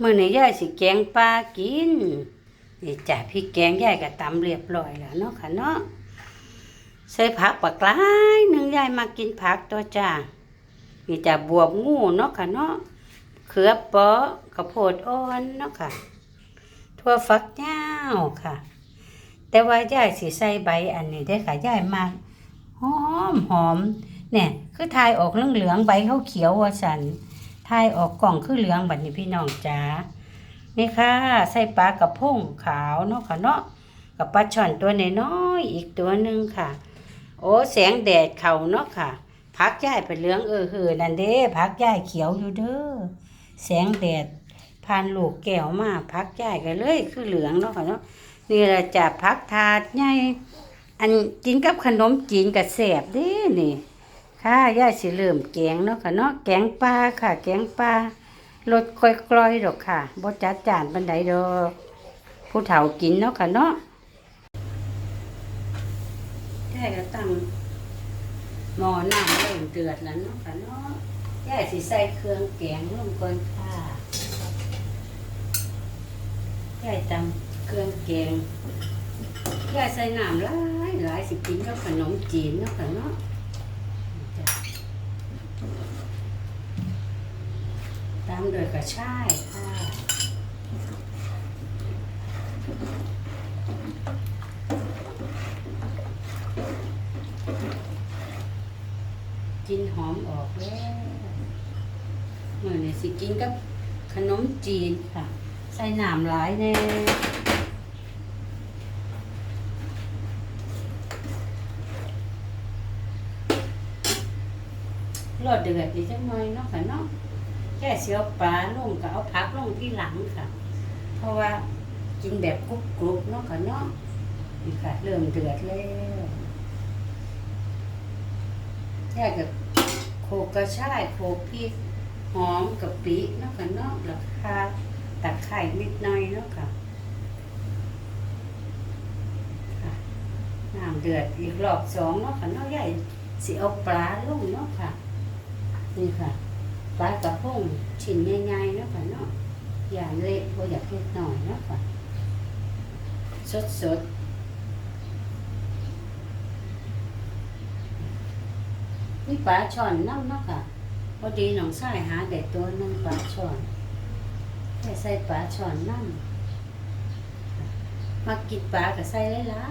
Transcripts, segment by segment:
มื้อนี้ยายสิแกงปลากินนี่จ้ะพริกแกงยายก็ตำเรียบร้อยแล้วเนาะค่ะเนาะใส่ผักปักลายหนึ่งยายมากินผักตัวจ้านี่จ้ะบวบงูเนาะค่ะเนาะเขือเปาะข้าวโพดอ่อนเนาะค่ะทั่วฟักยาวค่ะ แต่ว่ายายสิใส่ใบอันนี้ได้ค่ะยายมากหอมหอมเนี่ยคือทายออกเหลืองๆใบเขาเขียวว่าสัน ทายออกกล่องคือเหลืองบัดนี้พี่น้องจ๋านี่ค่ะใส่ปลากระพงขาวเนาะค่ะเนาะกับปลาช่อนตัวน้อยๆอีกตัวหนึ่งค่ะ โอ้แสงแดดเขาเนาะค่ะพักย่ายเป็นเหลืองเออเฮือนั่นเด้พักย่ายเขียวอยู่เด้อแสงแดดผ่านลูกแก้วมาพักย่ายกันเลย คือเหลืองเนาะค่ะเนาะนี่แหละจะพักถาดใหญ่อันกินกับขนมจีนกับแสบเด้นี่ ค่ะย่าสิเริ่มแกงเนาะค่ะเนาะแกงปลาค่ะ แกงปลารสค่อยๆดอกค่ะบ่จัดจานปานใดดอกผู้เฒ่ากินเนาะค่ะเนาะย่าก็ตั้งหม้อน้ำเริ่มเดือดแล้วเนาะค่ะเนาะย่าสิใส่เครื่องแกงลงก่อนค่ะย่าตำเครื่องแกงย่าใส่น้ำหลายหลายสิกินกับขนมจีนเนาะค่ะเนาะ ตามโดยกระชายค่ะกินหอมออกแล้วเมื่อนี้สิกินกับขนมจีนค่ะ ใส่น้ำหลายแน่ รสเดือดดีจังหน่อยเนาะค่ะเนาะแค่เสียวปลาลงก็เอาผักลงที่หลังค่ะ เพราะว่ากินแบบกรุบกรุบๆเนาะค่ะเนาะนี่ค่ะ เริ่มเดือดแล้วแค่กับโขกกระชายโขกพริกหอมกับปีเนาะค่ะเนาะแล้วค่ะตัดไข่นิดหน่อยเนาะค่ะค่ะน้ำเดือดอีกรอบสองเนาะค่ะเนาะใหญ่สิเอาปลาลงเนาะค่ะ นี่ค่ะปลากระพงชิ้นใหญ่ๆเนาะค่ะเนาะอย่าเละบ่อยากเล็กหน่อยเนาะค่ะ สดสดนี่ปลาช่อนน้ำเนาะค่ะพอดีหนองทรายหาเด็ดตัวนึงปลาช่อนแค่ใส่ปลาช่อนน้ำมากินปลาก็ใส่หลา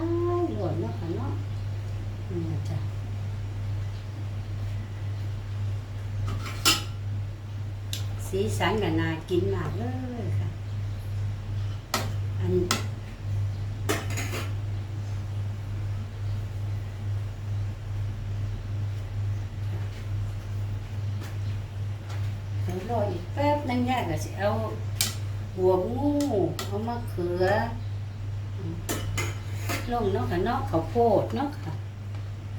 ยๆหลวนเนาะค่ะเนาะนี่นะจ้ะ สีสันกับนากินมากเลยค่ะ อันรออีกแป๊บนึงย่าก็จะเอาหัวงูเอามะเขือลงเนาะค่ะเนาะข้าวโพดเนาะค่ะ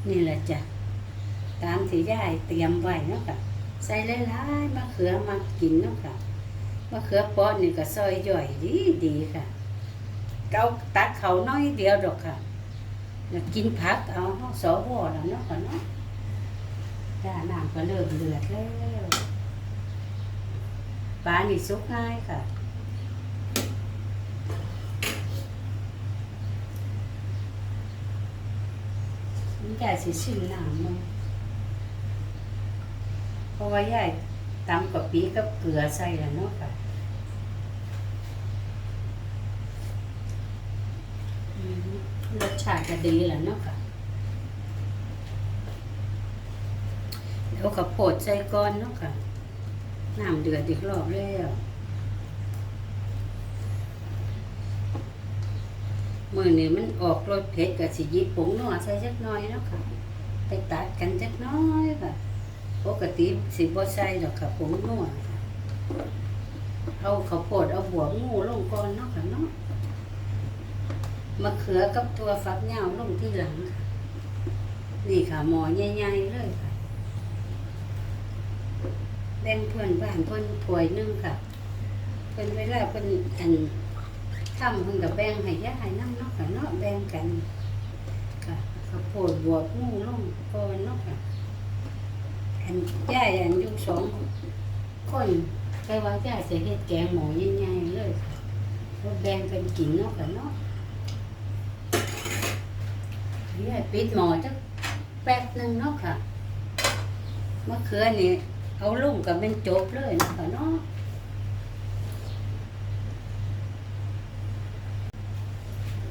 นี่แหละจ้ะ ตามที่ย่ายเตรียมไว้เนาะค่ะ ใส่หลายๆมะเขือมากินเนาะค่ะมะเขือเปอนี่ก็ซอยย่อยดีดีค่ะเกาตักเขาน้อยเดียวดอกค่ะแล้วกินผักเอาเฮาสวแล้วเนาะค่ะเนาะจ้าน้ำก็เริ่มเดือดแล้วปลานี่สุกง่ายค่ะมันใหญ่สิชิมน้ำมัน เพราะว่าใหญ่ตำกับปีกับเกลือใส่แล้วเนาะค่ะรสชาติก็ดีแล้วเนาะค่ะเดี๋ยวข้าวโพดใส่ก้อนเนาะค่ะน้ำเดือดอีกรอบแล้วมือนี้มันออกรสเผ็ดกับสิหยิบผงนัวใส่จักน้อยเนาะค่ะ ไปตัดกันจักน้อยค่ะ ปกติสิบ่ใส่ดอกค่ะผงนัวค่ะเอาข้าวโพดเอาหัวงูลงก่อนเนาะค่ะเนาะมะเขือกับตัวฟักยาลงที่หลังค่ะนี่ค่ะหมอใหญ่ๆเลยค่ะแบ่งเพื่อนบ้านเพื่อนถวยนึงค่ะเพิ่นเวลาเพิ่นอันทำเพิ่อนก็แบ่งให้ยายน้ำเนาะค่ะเนาะแบ่งกันค่ะข้าวโพดบวกงูลงก่อนเนาะค่ะ อันยายอันอยู่สองคนแต่ว่าย่าสิเฮ็ดแกงหมูใหญ่เลยค่ะก็แบ่งกันกินเนาะกันเนาะย่าปิดหมอจักแป๊บหนึ่งเนาะค่ะมะเขือนี่เอาลงก็เป็นจบเลยเนาะค่ะเนาะ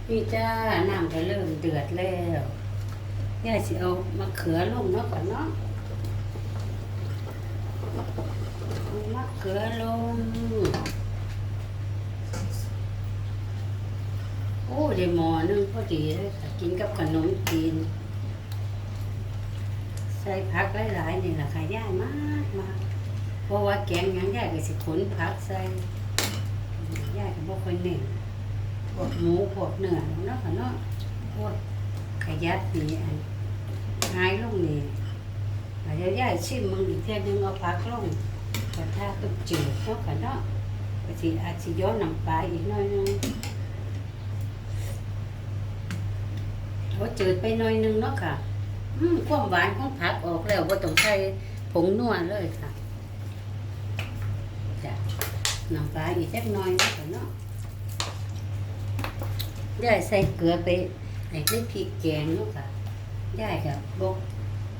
พี่จ้าน้ำก็เริ่มเดือดแล้วย่าสิเอามะเขือลงเนาะก่อนเนาะเอ มะเขือลงโอ้ได้หมอหนึงพอดีเลยค่ะกินกับขนมจีน ใส่ผักหลายๆนี่แหละค่ะย่ายมากมากเพราะว่าแกงยังย่ายก็สิขนผักใส่ย่ายก็บ่ค่อยเน้นพวกหมูพวกเนื้อเนาะค่ะเนาะพวกขยัดนี่อันหายลงนี่ เดี๋ยวย่ายชิมมึงอีกเท่ยนึงเอาผักลงกระทะก็จืดเนาะค่ะเนาะก็สิอาจสิย้อนน้ำปลาอีกหน่อยนึงโอ้จืดไปหน่อยนึงเนาะค่ะอืมความหวานของผักออกแล้วบ่ต้องใส่ผงนัวเลยค่ะจ้ะน้ำปลาอีกจักหน่อยเนาะค่ะเนาะยายใส่เกลือไปในพริกแกงเนาะค่ะยายก็บ่ก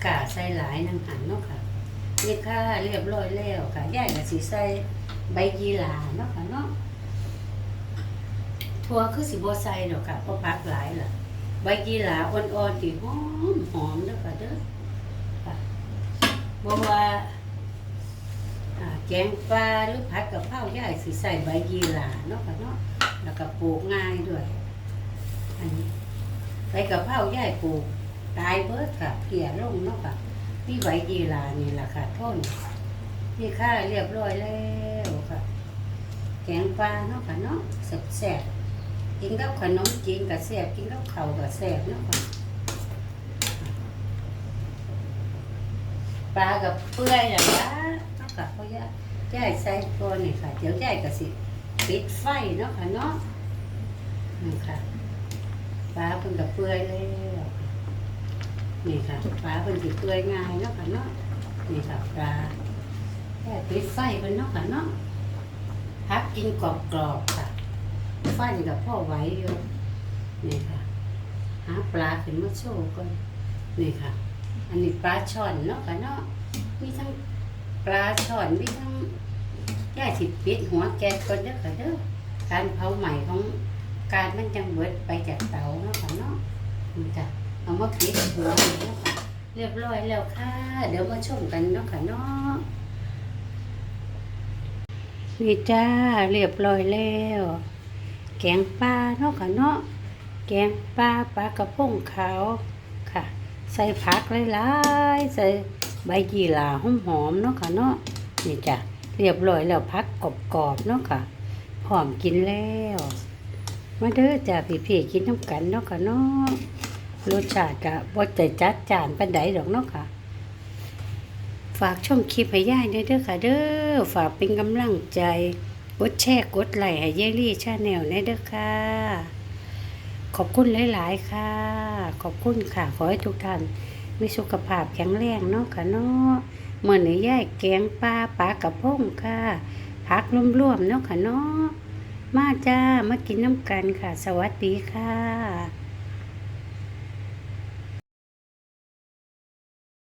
ล้าใส่หลายน้ำหันเนาะค่ะนี่ค่ะเรียบร้อยแล้วค่ะย่ายก็สิใส่ใบยีหราเนาะค่ะเนาะถั่วคือสิบ่ใส่ดอกค่ะเพราะผักหลายล่ะ ใบยีหราอ่อนๆที่หอมหอมเด้อค่ะเด้อค่ะบ่ว่าแกงปลาหรือผัดกะเพราย่ายสิใส่ใบยีหราเนาะค่ะเนาะแล้วก็ปลูกง่ายด้วย อันนี้ใบกะเพราย่ายปลูก ตายเบิดค่ะเกลี่ยลงเนาะค่ะพี่ไหวยีลานี่แหละค่ะท่นนี่ค่ะเรียบร้อยแล้วค่ะ แกงปลาเนาะค่ะเนาะแซ่บๆกินกับขนมจีนกับแซ่บกินกับข้าวกับแซ่บเนาะค่ะปลากับเปื่อยอย่างละเนาะค่ะเพราะย่าย่ายใส่ตัวนี่ค่ะ เดี๋ยวย่ายก็สิปิดไฟเนาะค่ะเนาะนี่ค่ะปลาเพิ่นกับเปื่อยแล้ว นี่ค่ะปลาเป็นสิเปื่อยง่ายเนาะค่ะเนาะนี่ค่ะปลาแค่ปิดไฟเป็นเนาะค่ะเนาะพักกินกรอบๆค่ะไฟกับพ่อไหวอยู่นี่ค่ะหาปลาขึ้นมาโชว์ก่อนนี่ค่ะ อันนี้ปลาช่อนเนาะค่ะเนาะมีทั้งปลาช่อนมีทั้งย่าสิปิดหัวแก๊สก่อนเด้อค่ะเด้อการเผาใหม่ของการมันจังเบิดไปจากเตาเนาะค่ะเนาะนี่จ้ะ เอามาปิดหัวเรียบร้อยแล้วค่ะ เดี๋ยวมาชมกันเนาะค่ะเนาะนี่จ้าเรียบร้อยแล้ว แกงปลาเนาะค่ะเนาะแกงปลาปลากระพงขาวค่ะ ใส่ผักหลายๆใส่ใบยี่หร่าหอมๆเนาะค่ะเนาะนี่จ้ะเรียบร้อยแล้วพักกรอบๆเนาะค่ะพร้อมกินแล้ว มาเด้อจ้าพี่ๆกินน้ำกันเนาะค่ะเนาะ รสชาติก็บ่ได้จัดจานปานใดดอกเนาะค่ะ ฝากช่องคลิปให้ย่ายเด้อค่ะ เด้อฝากเป็นกำลังใจ กดแชร์กดไลค์ให้เยลี่ชาแนลในเด้อค่ะ ขอบคุณหลาย ๆ ค่ะ ขอบคุณค่ะ ขอให้ทุกท่านมีสุขภาพแข็งแรงเนาะค่ะเนาะเมื่อนี้ย่ายแกงปลาปลากระพงค่ะพักร่วมๆเนาะค่ะเนาะมาจ้ามากินน้ำกันค่ะ สวัสดีค่ะ